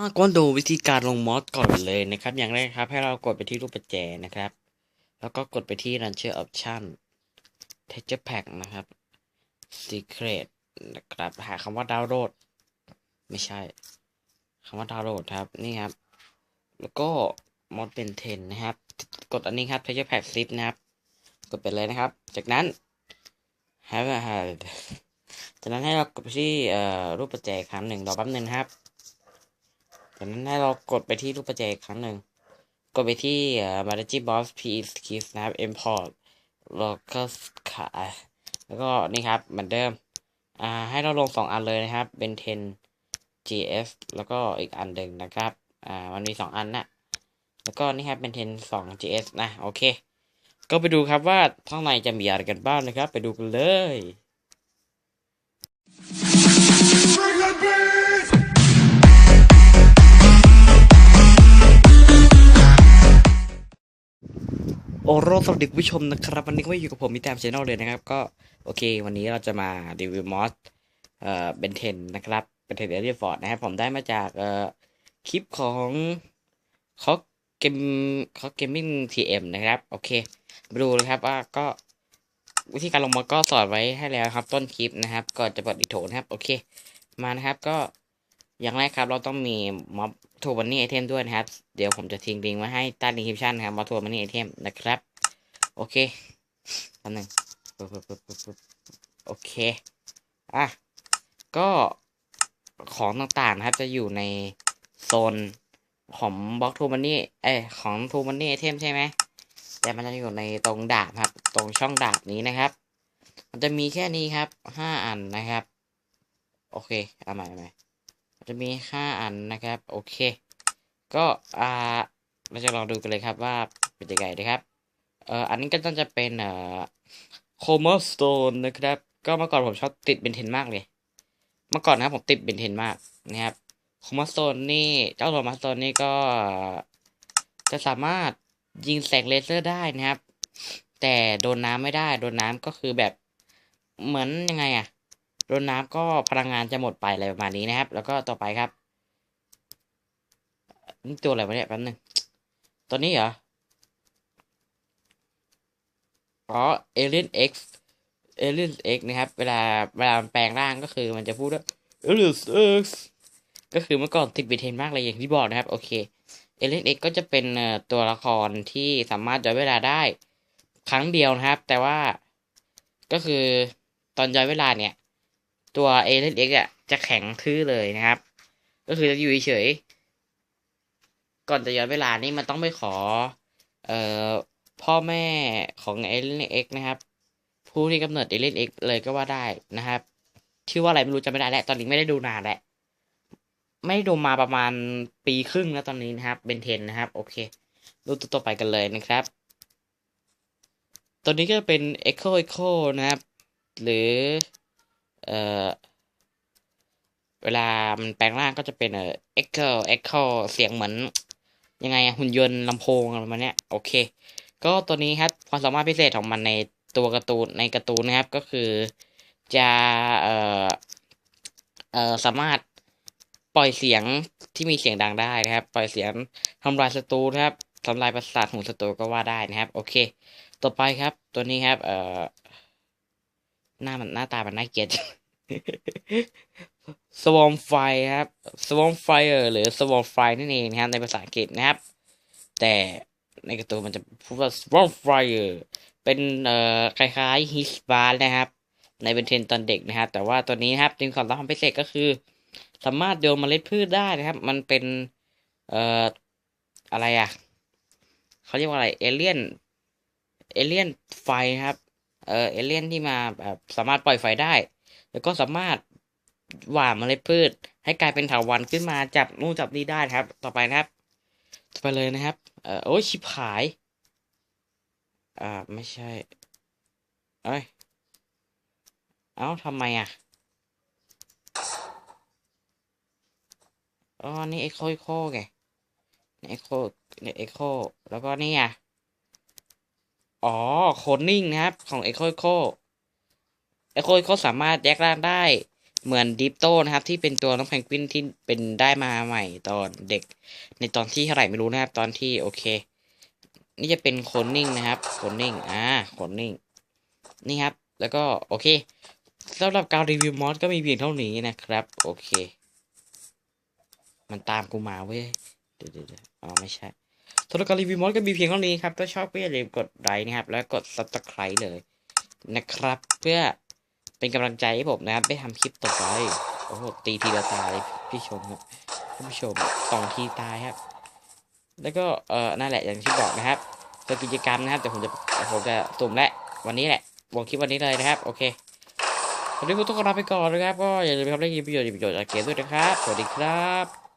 อ่าก็ดูวิธีการลงมอสก่อนเลยนะครับ อย่างแรกครับ ให้เรากดไปที่รูปประแจนะครับ แล้วก็กดไปที่ Launcher Option Texture Pack นะครับ Secret นะครับหาคำว่าดาวน์โหลดไม่ใช่คำว่าดาวน์โหลดครับนี่ครับ แล้วก็มอดเป็น10นะครับ กดอันนี้ครับ Texture Pack Zip นะครับ กดไปเลยนะครับ จากนั้น have a hard จากนั้นให้เรากดไปที่รูปประแจครั้งหนึ่งรอแป๊บหนึงครับ จากนั้นให้เรากดไปที่รูปประแจอีกครั้งหนึ่ง กดไปที่เอ่อ Strategy Box P Keys นะครับ Import แล้วก็ขายแล้วก็นี่ครับเหมือนเดิม อ่า ให้เราลงสองอันเลยนะครับ เป็น10 GS แล้วก็อีกอันหนึ่งนะครับ อ่า มันมีสองอันนะแล้วก็นี่ครับเป็น10 2 GS นะ โอเค ก็ไปดูครับว่าข้างในจะมีอะไรกันบ้างนะครับ ไปดูกันเลย โอโรสวัสดีคุณผู้ชมนะครับ วันนี้ก็อยู่กับผมมีแตมชแนลเลยนะครับ ก็โอเค วันนี้เราจะมารีวิวมอสเอ่อเบนเทนนะครับเบนเทนเอเรียฟอร์ดนะครับผมได้มาจากเอ่อคลิปของคอเกมคอเกมมิ่งทีเอ็มนะครับ โอเคมาดูเลยครับว่าก็วิธีการลงมอสก็สอนไว้ให้แล้วครับ ต้นคลิปนะครับก่อนจะเปิดอีกโถนะครับ โอเค มานะครับก็ อย่างแรกครับเราต้องมีม็อบทัวร์บันนี่ไอเทมด้วยนะครับ เดี๋ยวผมจะทิ้งลิงก์ไว้ให้ใต้ดีคริปชันนะครับม็อบทัวร์บันนี่ไอเทมนะครับ โอเคแป๊บหนึงโอเค อะ ก็ของต่างๆนะครับจะอยู่ในโซนของบล็อกทูมันนี่เอ้ของทูมันนี่ไอเทมใช่ไหมแต่มันจะอยู่ในตรงดาบครับ ตรงช่องดาบนี้นะครับ มันจะมีแค่นี้ครับห้าอันนะครับ โอเค เอาใหม่เอาใหม่ จะมีห้าอันนะครับ โอเค ก็อ่าเราจะลองดูกันเลยครับว่าเป็นยังไงนะครับเอ่ออันนี้ก็ต้องจะเป็นเอ่อโคมอสโตนนะครับ ก็เมื่อก่อนผมชอบติดเบนเทนมากเลย เมื่อก่อนนะผมติดเบนเทนมากนะครับโคมอสโตนนี่เจ้าโคมอสโตนนี่ก็จะสามารถยิงแสงเลเซอร์ได้นะครับ แต่โดนน้ำไม่ได้ โดนน้ำก็คือแบบเหมือนยังไงอะ โดนน้ำก็พลังงานจะหมดไปอะไรประมาณนี้นะครับ แล้วก็ต่อไปครับนี่ตัวอะไรวะเนี่ยแป๊บนึงตัวนี้เหรออ๋อ Alien X Alien X นะครับ เวลาเวลาแปลงร่างก็คือมันจะพูดว่า Alien X ก็คือเมื่อก่อนติดเบเทนมากเลยอย่างที่บอกนะครับ โอเค Alien X ก็จะเป็นตัวละครที่สามารถย้อนเวลาได้ครั้งเดียวนะครับ แต่ว่าก็คือตอนย้อนเวลาเนี่ย ตัว Alien X อะจะแข็งทื่อเลยนะครับ ก็คือจะอยู่เฉยๆก่อนจะย้อนเวลานี่มันต้องไปขอ เอ่อพ่อแม่ของเอเลนเอ็กนะครับ ผู้ที่กำเนิดเอเลนเอ็กเลยก็ว่าได้นะครับชื่อว่าอะไรไม่รู้จำไม่ได้แล้วตอนนี้ไม่ได้ดูนานแล้วไม่ได้ดูมาประมาณปีครึ่งแล้วตอนนี้นะครับเบนเทนนะครับ โอเค ดูตัวต่อไปกันเลยนะครับ ตัวนี้ก็เป็น Echo Echo นะครับ หรือ เอ่อเวลามันแปลงร่างก็จะเป็นเอ่อ Echo Echo เสียงเหมือน ยังไงอะหุ่นยนต์ลำโพงอะไรมาเนี้ยโอเค ก็ตัวนี้ครับความสามารถพิเศษของมันในตัวการ์ตูนในการ์ตูนนะครับ ก็คือจะเอ่อเอ่อสามารถปล่อยเสียงที่มีเสียงดังได้นะครับ ปล่อยเสียงทำลายศัตรูนะครับทำลายประสาทของศัตรูก็ว่าได้นะครับ โอเค ต่อไปครับตัวนี้ครับเอ่อ หน้ามันหน้าตามันน่าเกลียดสวอมไฟครับสวอมไฟหรือสวอมไฟนั่นเองนะครับในภาษาอังกฤษนะครับ แต่ในกร์ตูนมันจะพูดว่า Swarm Fire เป็นเอ่อคล้ายๆ His Bar นะครับ ในเบนเทนตอนเด็กนะครับ แต่ว่าตัวนี้นะครับจึงความสามารถพิเศษก็คือ สามารถโยนเมล็ดพืชได้นะครับ มันเป็นเอ่ออะไรอะเขาเรียกว่าอะไรเอเลียนเอเลียนไฟครับ เออเอเลียนที่มาแบบสามารถปล่อยไฟได้ แล้วก็สามารถหว่านเมล็ดพืช ให้กลายเป็นถาวรขึ้นมาจับนู่นจับนี่ได้ครับ ต่อไปนะครับ ต่อไปเลยนะครับ เออโอ้ยชิบหาย อ่าไม่ใช่เอ้ยเอ้าทำไมอะอ๋อนี่เอ็กโคเอ็กโคไงนี่เอ็กโคนี่เอ็กโคแล้วก็นี่อะ อ๋อโคดนิ่งนะครับ ของเอ็กโคเอ็กโคเอ็กโคอ็กโคสามารถแยกร่างได้ เหมือนดิปโต้นะครับ ที่เป็นตัวน้องแพนกวินที่เป็นได้มาใหม่ตอนเด็ก ในตอนที่เท่าไหร่ไม่รู้นะครับ ตอนที่โอเค นี่จะเป็นโคนนิ่งนะครับโคนนิ่งอ่าโคนนิ่งนี่ครับ แล้วก็โอเคสำหรับการรีวิวมอสก็มีเพียงเท่านี้นะครับ โอเค มันตามกูมาเว้ยเดี๋ยวเดี๋ยวเดี๋ยวอ๋อไม่ใช่ สำหรับการรีวิวมอสก็มีเพียงเท่านี้ครับ ถ้าชอบก็อย่าลืมกดไลค์นะครับ แล้วกด subscribe เลยนะครับ เพื่อเป็นกำลังใจให้ผมนะครับได้ทำคลิปต่อไป โอ้โห ตีทีละตายพี่ชมครับท่านผู้ชมสองทีตายครับ แล้วก็ เออนั่นแหละอย่างที่บอกนะครับตัวกิจกรรมนะครับ แต่ผมจะผมจะสุ่มและ วันนี้แหละวงคลิปวันนี้เลยนะครับ โอเควันนี้ผมต้องลาไปก่อนนะครับ ก็อย่าลืมไปทำเล่นประโยชน์ประโยชน์จากเกมด้วยนะครับ สวัสดีครับ